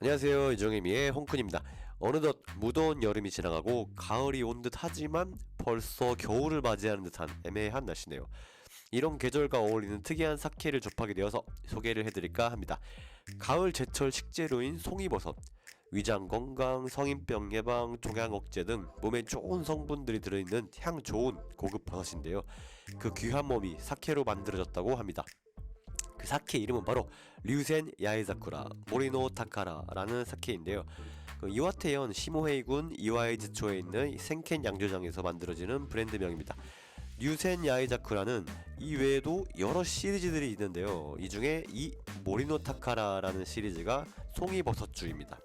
안녕하세요. 이정혜미의 홍쿤입니다. 어느덧 무더운 여름이 지나가고 가을이 온 듯 하지만 벌써 겨울을 맞이하는 듯한 애매한 날씨네요. 이런 계절과 어울리는 특이한 사케를 접하게 되어서 소개를 해드릴까 합니다. 가을 제철 식재료인 송이버섯 위장 건강, 성인병 예방, 종양 억제 등 몸에 좋은 성분들이 들어있는 향 좋은 고급 버섯인데요. 그 귀한 몸이 사케로 만들어졌다고 합니다 그 사케 이름은 바로 류센 야에자쿠라 모리노 타카라라는 사케인데요. 그 이와테현 시모헤이군 이와이즈초에 있는 생켄 양조장에서 만들어지는 브랜드명입니다. 류센 야에자쿠라는 이 외에도 여러 시리즈들이 있는데요. 이 중에 이 모리노 타카라라는 시리즈가 송이버섯주입니다.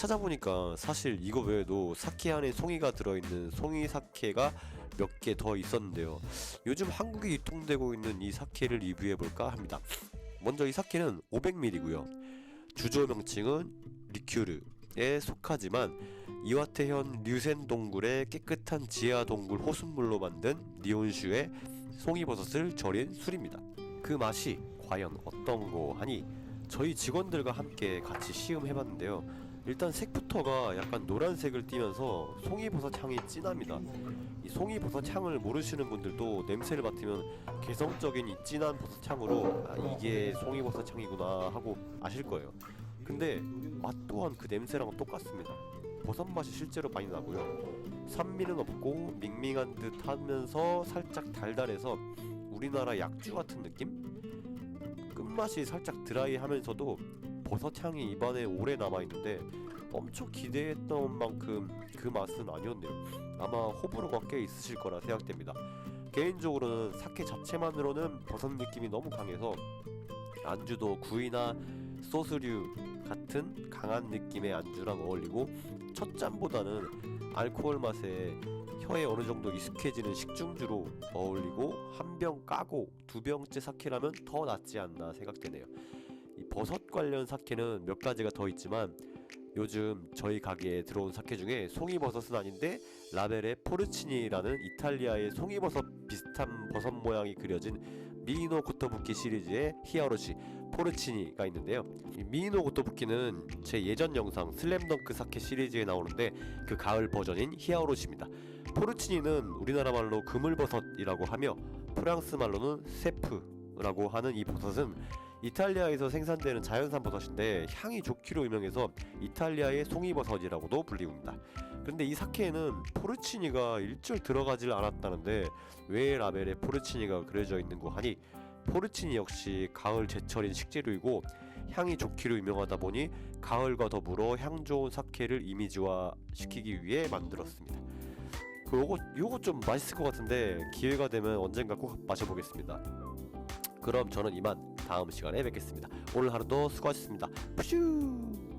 찾아보니까 사실 이거 외에도 사케 안에 송이가 들어있는 송이 사케가 몇 개 더 있었는데요. 요즘 한국에 유통되고 있는 이 사케를 리뷰해볼까 합니다. 먼저 이 사케는 500ml고요. 주조 명칭은 리큐르에 속하지만 이와테현 류센 동굴의 깨끗한 지하 동굴 호숫물로 만든 니온슈의 송이버섯을 절인 술입니다. 그 맛이 과연 어떤고 하니 저희 직원들과 함께 같이 시음해봤는데요. 일단 색부터가 약간 노란색을 띠면서 송이버섯 향이 진합니다. 이 송이버섯 향을 모르시는 분들도 냄새를 맡으면 개성적인 이 진한 버섯 향으로 아, 이게 송이버섯 향이구나 하고 아실 거예요. 근데 맛 또한 그 냄새랑 똑같습니다. 버섯 맛이 실제로 많이 나고요. 산미는 없고 밍밍한 듯 하면서 살짝 달달해서 우리나라 약주 같은 느낌? 끝맛이 살짝 드라이하면서도 버섯 향이 입안에 오래 남아 있는데 엄청 기대했던 만큼 그 맛은 아니었네요. 아마 호불호가 꽤 있으실 거라 생각됩니다. 개인적으로는 사케 자체만으로는 버섯 느낌이 너무 강해서 안주도 구이나 소스류 같은 강한 느낌의 안주랑 어울리고 첫 잔보다는 알코올 맛에 혀에 어느 정도 익숙해지는 식중주로 어울리고 한 병 까고 두 병째 사케라면 더 낫지 않나 생각되네요. 이 버섯 관련 사케는 몇 가지가 더 있지만 요즘 저희 가게에 들어온 사케 중에 송이버섯은 아닌데 라벨에 포르치니라는 이탈리아의 송이버섯 비슷한 버섯 모양이 그려진 미노 고토부키 시리즈의 히아로시 포르치니가 있는데요. 이 미노 고토부키는 제 예전 영상 슬램덩크 사케 시리즈에 나오는데 그 가을 버전인 히아로시입니다. 포르치니는 우리나라 말로 그물버섯이라고 하며 프랑스 말로는 세프라고 하는 이 버섯은 이탈리아에서 생산되는 자연산 버섯인데 향이 좋기로 유명해서 이탈리아의 송이버섯이라고도 불리웁니다. 그런데 이 사케에는 포르치니가 일절 들어가질 않았다는데 왜 라벨에 포르치니가 그려져 있는 거 하니 포르치니 역시 가을 제철인 식재료이고 향이 좋기로 유명하다 보니 가을과 더불어 향 좋은 사케를 이미지화 시키기 위해 만들었습니다. 그 요거 요거 좀 맛있을 것 같은데 기회가 되면 언젠가 꼭 마셔보겠습니다. 그럼 저는 이만 다음 시간에 뵙겠습니다. 오늘 하루도 수고하셨습니다. 푸슈.